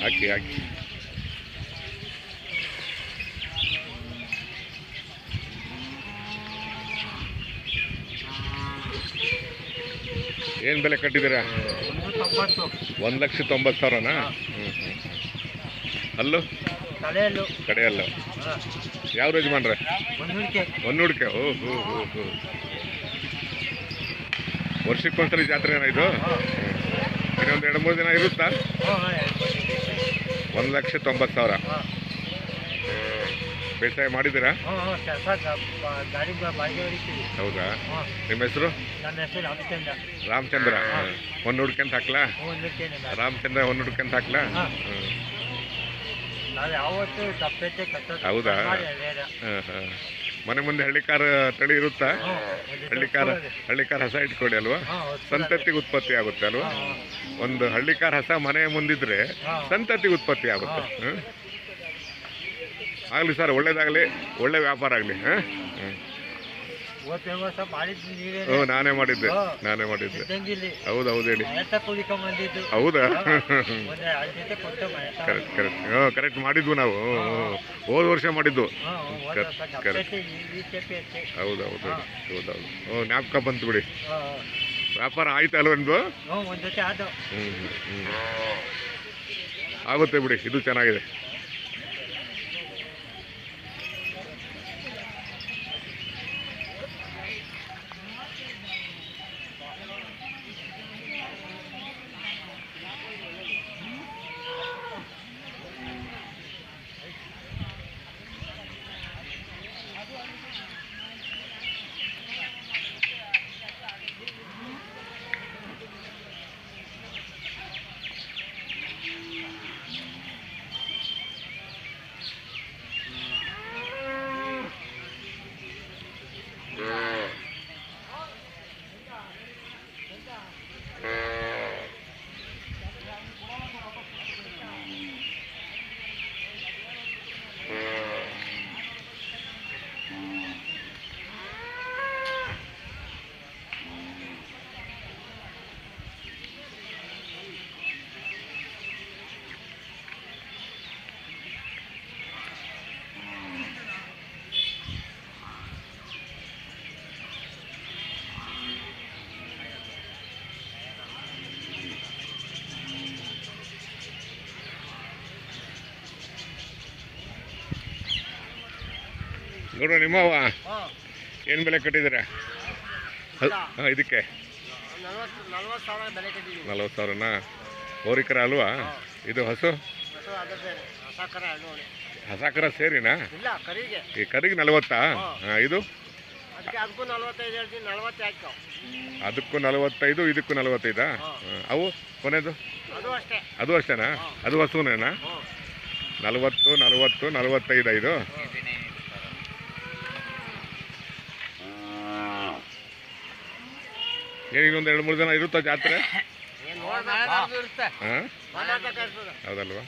ಹಾಕಿ ಹಾಕಿ. ಏನು ಬೆಲೆ ಕಟ್ಟಿದ್ದೀರಾ? ಒಂದು ಲಕ್ಷ ತೊಂಬತ್ತು ಸಾವಿರನಾ? ಹ್ಞೂ ಹ್ಞೂ ಅಲ್ಲೂ ಕಡೆಯಲ್ಲ ಯಾವ ಯಜಮಾನ್ರೆ? ಮಾಡ್ರೆ ಒಂದು ಹುಡ್ಕೆ ಓ ಹೋ ಹೋ ಹೋ. ವರ್ಷಕ್ಕೊಂದ್ಸರಿ ಜಾತ್ರೆ ಇದು? ಇನ್ನೊಂದು ಎರಡು ಮೂರು ದಿನ ಇರುತ್ತಾ? ಒಂದು ಲಕ್ಷ ತೊಂಬತ್ತು ಸಾವಿರ. ಬೇಸಾಯ ಮಾಡಿದ್ದೀರಾ? ಹೌದಾ? ನಿಮ್ಮ ಹೆಸರು? ರಾಮಚಂದ್ರ. ಒಂದು ಹುಡ್ಕಂತ ಹಾಕ್ಲಾ? ರಾಮಚಂದ್ರ ಒಂದು ಹುಡ್ಕಂತ ಹಾಕ್ಲಾ? ಹೌದಾ? ಹಾಂ. ಮನೆ ಮುಂದೆ ಹಳ್ಳಿಕಾರ ತಳಿ ಇರುತ್ತಾ? ಹಳ್ಳಿಕಾರ. ಹಳ್ಳಿಕಾರ ಹಸ ಇಟ್ಕೊಡಿ ಅಲ್ವಾ? ಸಂತತಿಗೆ ಉತ್ಪತ್ತಿ ಆಗುತ್ತೆ ಅಲ್ವಾ? ಒಂದು ಹಳ್ಳಿಕಾರ ಹಸ ಮನೆ ಮುಂದಿದ್ರೆ ಸಂತತಿಗೆ ಸಂತತಿ ಉತ್ಪತ್ತಿ ಆಗುತ್ತೆ. ಆಗಲಿ ಸರ್ ಒಳ್ಳೇದಾಗಲಿ ಒಳ್ಳೆ ವ್ಯಾಪಾರ ಆಗಲಿ ಹಾಂ? ವರ್ಷ ಓ ನಾನೇ ಮಾಡಿದ್ದೆ. ನಾನೇ ಮಾಡಿದ್ದೆ. ಹೌದೌದು ಹೌದು ಹೌದು ಹೇಳಿ. ಹೌದಾ? Correct correct. ಹ್ಞೂ ಕರೆಕ್ಟ್ ಮಾಡಿದ್ವು ನಾವು. ಹೋದ ವರ್ಷ ಮಾಡಿದ್ದು. ಹ್ಞೂ ಕರೆಕ್ಟ್, ಹೌದು ಹೌದು ಹಾ. ಹೌದು ಹೌದು. ಹ್ಞೂ ಜ್ಞಾಪಕ ಬಂತು ಬಿಡಿ. ವ್ಯಾಪಾರ ಆಯ್ತು ಅಲ್ವನ್ದು ಹ್ಞೂ ಒಂದು ಹ್ಞೂ ಹ್ಞೂ ಆಗುತ್ತೆ ಬಿಡಿ ಇದು ಚೆನ್ನಾಗಿದೆ. ನೋಡು ನಿಮ್ಮವ ಏನು ಬೆಲೆ ಕಟ್ಟಿದ್ದೀರಾ? ಹಾಂ ಇದಕ್ಕೆ? ನಲ್ವತ್ತು ಸಾವಿರನಾ? ಹೋರಿಕರ ಅಲ್ವಾ? ಇದು ಹಸು? ಹೊಸ ಅದು ಬೇರೆ. ಹೊಸ ಕರ ಹಸಾಕರ ಸೇರಿನಾ? ಈ ಕರಿಗೆ ನಲವತ್ತಾ? ಹಾಂ. ಇದು? ಅದಕ್ಕೆ ನಲ್ವತ್ತೈದು ಇದಕ್ಕೂ ನಲವತ್ತೈದಾ. ಅವು? ಕೊನೆದು? ಅದು ಅಷ್ಟೇ. ಅದು ಅಷ್ಟೇನಾ? ಅದು ಹಸುನೇನಾ? ನಲವತ್ತು ನಲವತ್ತು ನಲವತ್ತೈದು ಐದು? ಏನು ಇನ್ನೊಂದು ಎರಡು ಮೂರು ದಿನ ಇರುತ್ತಾ ಜಾತ್ರೆ? ಹಾಂ? ಹೌದಲ್ವಾ?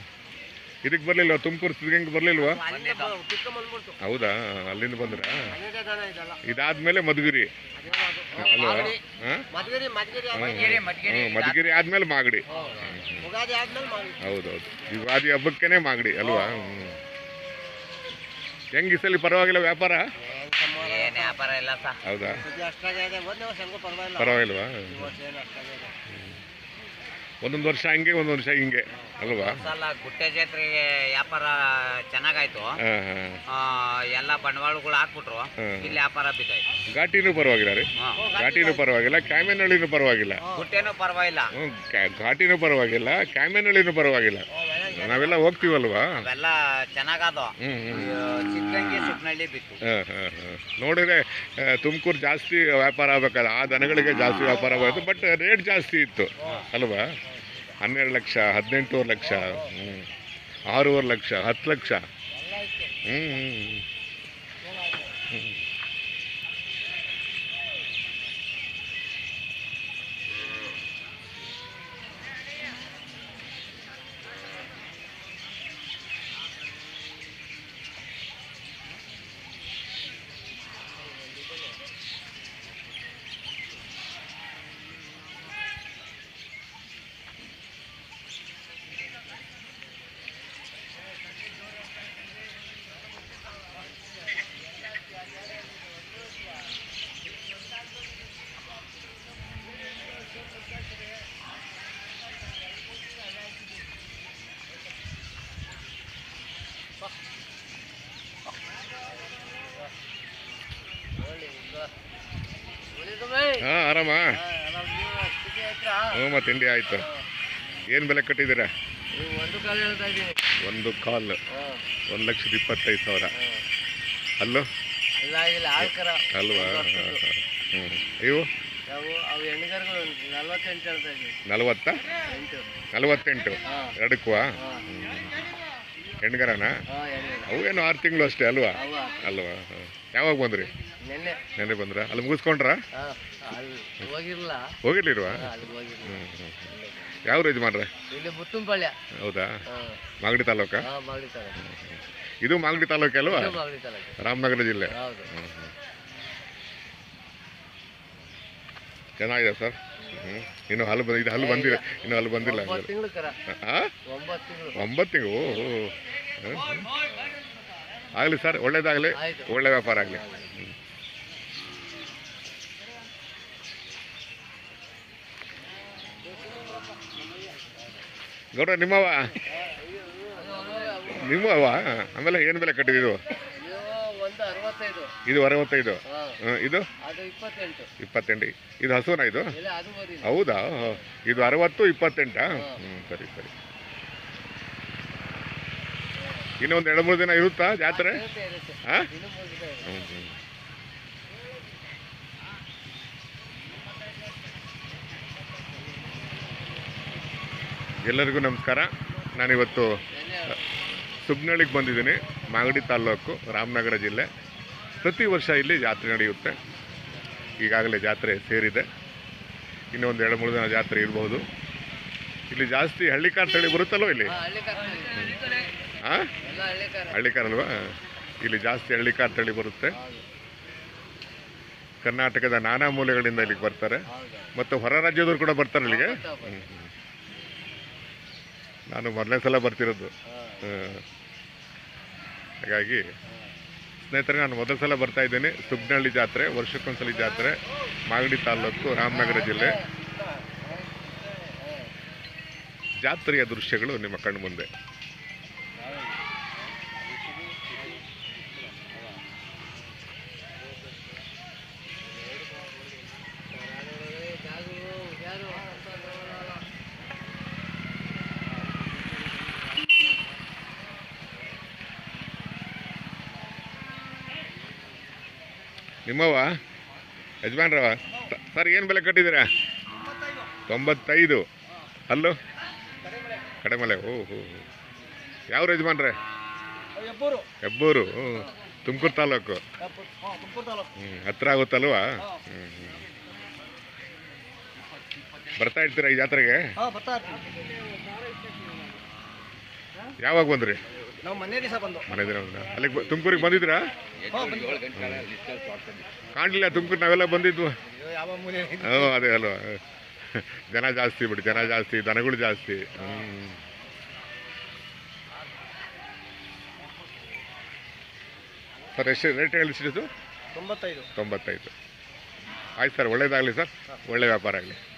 ಇದಕ್ಕೆ ಬರಲಿಲ್ವಾ? ತುಮಕೂರು ಸಿದ್ಧಗಂಗೆ ಬರಲಿಲ್ವಾ? ಹೌದಾ? ಅಲ್ಲಿಂದ ಬಂದ್ರಾ? ಇದಾದ್ಮೇಲೆ ಮಧುಗಿರಿ. ಅಲ್ವಾ? ಮಧುಗಿರಿ ಆದ್ಮೇಲೆ ಮಾಗಡಿ. ಹೌದೌದು. ಯುಗಾದಿ ಹಬ್ಬಕ್ಕೇನೆ ಮಾಗಡಿ ಅಲ್ವಾ? ಹೆಂಗಿಸಲಿ ಹೆಂಗೆ ಈ ಸಲ ಪರವಾಗಿಲ್ಲ ವ್ಯಾಪಾರ? ಇಲ್ಲ ಸಹ. ಹೌದಾ? ಒಂದೇ ವರ್ಷ ಹೆಂಗೂ ಪರವಾಗಿಲ್ಲ. ಪರವಾಗಿಲ್ವಾ? ಈ ವರ್ಷ ಏನು ಅಷ್ಟಾಗಿದೆ ಒಂದೊಂದು ವರ್ಷ ಹಂಗೆ ಒಂದೊಂದು ವರ್ಷ ಹಿಂಗೆ. ಅಲ್ವಾ? ಸಲ ಗುಟ್ಟೆ ಜಾತ್ರೆಗೆ ವ್ಯಾಪಾರ ಚೆನ್ನಾಗಾಯ್ತು. ಹಾಂ ಹಾಂ. ಆ, ಎಲ್ಲ ಬಂಡವಾಳಗಳು ಹಾಕ್ಬಿಟ್ರು. ಹ್ಮ್. ಇಲ್ಲಿ ವ್ಯಾಪಾರ ಬಿದ್ದಾಯ್ತು. ಘಾಟಿನೂ ಪರವಾಗಿಲ್ಲ ರೀ? ಹಾ. ಘಾಟಿನೂ ಪರವಾಗಿಲ್ಲ ಕ್ಯಾಮೆನಹಳ್ಳಿನೂ ಪರವಾಗಿಲ್ಲ. ಗುಟ್ಟೆನೂ ಪರವಾಗಿಲ್ಲ. ಹ್ಞೂ ಘಾಟಿನೂ ಪರವಾಗಿಲ್ಲ ಕ್ಯಾಮೆನಹಳ್ಳಿನೂ ಪರವಾಗಿಲ್ಲ. ನಾವೆಲ್ಲ ಹೋಗ್ತೀವಲ್ವಾ? ಅವೆಲ್ಲ ಚೆನ್ನಾಗದ. ಹ್ಞೂ ಹ್ಞೂ ಚಿಕ್ಕಂಗಿ ಬಿತ್ತು ಹಾಂ ಹಾಂ ಹಾಂ. ನೋಡಿದ್ರೆ ತುಮಕೂರು ಜಾಸ್ತಿ ವ್ಯಾಪಾರ ಆಗ್ಬೇಕಲ್ಲ ಆ ದನಗಳಿಗೆ ಜಾಸ್ತಿ ವ್ಯಾಪಾರ ಆಗೋದು ಬಟ್ ರೇಟ್ ಜಾಸ್ತಿ ಇತ್ತು ಅಲ್ವಾ? ಹನ್ನೆರಡು ಲಕ್ಷ ಹದಿನೆಂಟೂವರೆ ಲಕ್ಷ ಹ್ಞೂ ಆರೂವರೆ ಲಕ್ಷ ಹತ್ತು ಲಕ್ಷ. ಹ್ಞೂ ಹ್ಞೂ ಹಾಂ ಹಾ, ಆರಾಮ್? ಹ್ಞೂ ಮತ್ತೆ ತಿಂಡಿ ಆಯಿತು. ಏನು ಬೆಲೆ ಕಟ್ಟಿದ್ದೀರಾ? ಒಂದು ಕಾಲು. ಒಂದು ಲಕ್ಷದ ಇಪ್ಪತ್ತೈದು ಸಾವಿರ. ಅಲ್ಲೋ? ಅಲ್ವಾ? ಹ್ಞೂ ಇವು? ನಲವತ್ತ? ನಲವತ್ತೆಂಟು. ಎರಡಕ್ಕೂ ಹೆಣ್ಗರನಾ? ಅವು ಏನು ಆರು ತಿಂಗಳು ಅಷ್ಟೇ ಅಲ್ವಾ? ಅಲ್ವಾ? ಯಾವಾಗ ಬಂದ್ರಿ? ನೆನ್ನೆ. ನೆನ್ನೆ ಬಂದ್ರ? ಅಲ್ಲಿ ಮುಗಿಸ್ಕೊಂಡ್ರಾ? ಹಾ ಅಲ್ಲಿ ಹೋಗಿರ್ಲ ಹೋಗಿರ್ಲಿಲ್ವಾ? ಹಾ, ಅಲ್ಲಿ ಹೋಗಿರ್ಲ ಹ್ಞೂ ಹ್ಞೂ ಯಾವ ರೀತಿ ಇಲ್ಲಿ ಮುತ್ತುಂಪಾಳ್ಯ ಹೌದಾ? ಮಾಗಡಿ ತಾಲೂಕ? ಹಾ ಮಾಗಡಿ ತಾಲೂಕು. ಇದು ಮಾಗಡಿ ತಾಲೂಕು ಅಲ್ವಾ? ಇದು ಮಾಗಡಿ ತಾಲೂಕು. ರಾಮನಗರ ಜಿಲ್ಲೆ. ಹೌದು. ಹ್ಞೂ ಹ್ಞೂ ಚೆನ್ನಾಗಿದೆ ಸರ್. ಹ್ಞೂ ಇನ್ನು ಹಲ್ಲು ಬಂದ ಇದು ಹಲ್ಲು ಬಂದಿಲ್ಲ. ಇನ್ನು ಹಲ್ಲು ಬಂದಿಲ್ಲ ಒಂಬತ್ತು ತಿಂಗಳು ಆಗಲಿ ಸರ್ ಒಳ್ಳೇದಾಗಲಿ. ಒಳ್ಳೆ ವ್ಯಾಪಾರ ಆಗಲಿ. ಗೌಡ ನಿಮ್ಮವ ನಿಮ್ಮವ ಆಮೇಲೆ ಏನ್ ಬೆಲೆ ಕಟ್ಟಿದ್ದು ಇದು? ಅರವತ್ತೈದು. ಇದು ಇಪ್ಪತ್ತೆಂಟು. ಇದು ಹಸುನಾ ಇದು? ಹೌದಾ? ಇದು ಅರವತ್ತು ಇಪ್ಪತ್ತೆಂಟಾ? ಹ್ಞೂ ಸರಿ ಸರಿ. ಇನ್ನೊಂದು ಎರಡು ಮೂರು ದಿನ ಇರುತ್ತಾ ಜಾತ್ರೆ? ಹಾಂ? ಹ್ಞೂ ಹ್ಞೂ ಎಲ್ಲರಿಗೂ ನಮಸ್ಕಾರ. ನಾನಿವತ್ತು ಸುಬ್ನಳ್ಳಿಗೆ ಬಂದಿದ್ದೀನಿ ಮಾಗಡಿ ತಾಲ್ಲೂಕು ರಾಮನಗರ ಜಿಲ್ಲೆ. ಪ್ರತಿ ವರ್ಷ ಇಲ್ಲಿ ಜಾತ್ರೆ ನಡೆಯುತ್ತೆ. ಈಗಾಗಲೇ ಜಾತ್ರೆ ಸೇರಿದೆ. ಇನ್ನೂ ಒಂದು ಎರಡು ಮೂರು ದಿನ ಜಾತ್ರೆ ಇರ್ಬೋದು. ಇಲ್ಲಿ ಜಾಸ್ತಿ ಹಳ್ಳಿಕಾರ ತಳಿ ಬರುತ್ತಲ್ವ ಇಲ್ಲಿ? ಹಾ ಹಳ್ಳಿಕಾರ ಅಲ್ವಾ? ಇಲ್ಲಿ ಜಾಸ್ತಿ ಹಳ್ಳಿಕಾರ ತಳಿ ಬರುತ್ತೆ. ಕರ್ನಾಟಕದ ನಾನಾ ಮೂಲೆಗಳಿಂದ ಇಲ್ಲಿಗೆ ಬರ್ತಾರೆ. ಮತ್ತು ಹೊರ ರಾಜ್ಯದವರು ಕೂಡ ಬರ್ತಾರೆ ಇಲ್ಲಿಗೆ ಬರ್ತಾವ್ ಬರ್ತಾವ್. ಹ್ಮ್, ಹ್ಮ್. ನಾನು ಮೊದಲನೇ ಸಲ ಬರ್ತಿರೋದು. ಹಾಗಾಗಿ ಸ್ನೇಹಿತರೆ ನಾನು ಮೊದಲ ಸಲ ಬರ್ತಾ ಇದ್ದೇನೆ. ಸುಗ್ನಹಳ್ಳಿ ಜಾತ್ರೆ ವರ್ಷಕ್ಕೊಂದ್ಸಲಿ ಜಾತ್ರೆ ಮಾಗಡಿ ತಾಲ್ಲೂಕು ರಾಮನಗರ ಜಿಲ್ಲೆ. ಜಾತ್ರೆಯ ದೃಶ್ಯಗಳು ನಿಮ್ಮ ಕಣ್ಣು ನಿಮ್ಮವ ಯಜಮಾನ್ರವ ಸರ್ ಏನು ಬೆಲೆ ಕಟ್ಟಿದ್ದೀರಾ? ತೊಂಬತ್ತೈದು. ಅಲ್ಲೋ? ಕಡೆಮಲೆ ಓ ಹೋ. ಯಾವ ಯಜಮಾನ್ರೆ? ಹೆಬ್ಬೂರು ತುಮಕೂರು ತಾಲೂಕು. ಎಬ್ಬೂರು. ಹಾ, ತುಮಕೂರು ತಾಲೂಕು. ಹ್ಮ್, ಹತ್ರ ಆಗುತ್ತಲ್ವಾ? ಹ್ಮ್, ಹ್ಮ್. ಬರ್ತಾ ಇರ್ತೀರಾ ಈ ಜಾತ್ರೆಗೆ? ಯಾವಾಗ ಬಂದ್ರಿ? ನಾವು ಮೊನ್ನೆ ದಿವಸ ಬಂದು. ಮನೆ ದಿನ ಬಂದ್ರಾ? ಅಲ್ಲಿಗೆ ಬ- ತುಮಕೂರಿಗೆ ಬಂದಿದ್ರಾ. ಕಾಣಲಿಲ್ಲ ತುಮಕೂರು ನಾವೆಲ್ಲ ಬಂದಿದ್ವು ಅಯ್ಯೋ, ಯಾವ ಮೂಲೆ? ಹ್ಞೂ ಅದೇ ಅಲ್ವಾ? ಜನ ಜಾಸ್ತಿ ಬಿಡಿ ಜನ ಜಾಸ್ತಿ ದನಗಳು ಜಾಸ್ತಿ. ಹ್ಮ್. ಸರ್ ಎಷ್ಟು ರೇಟ್ ಹೇಳಿಸಿದ್ದು ತೊಂಬತ್ತೈದು. ತೊಂಬತ್ತೈದು. ಆಯ್ತು ಸರ್ ಒಳ್ಳೇದಾಗಲಿ ಸರ್. ಒಳ್ಳೆ ವ್ಯಾಪಾರ ಆಗಲಿ.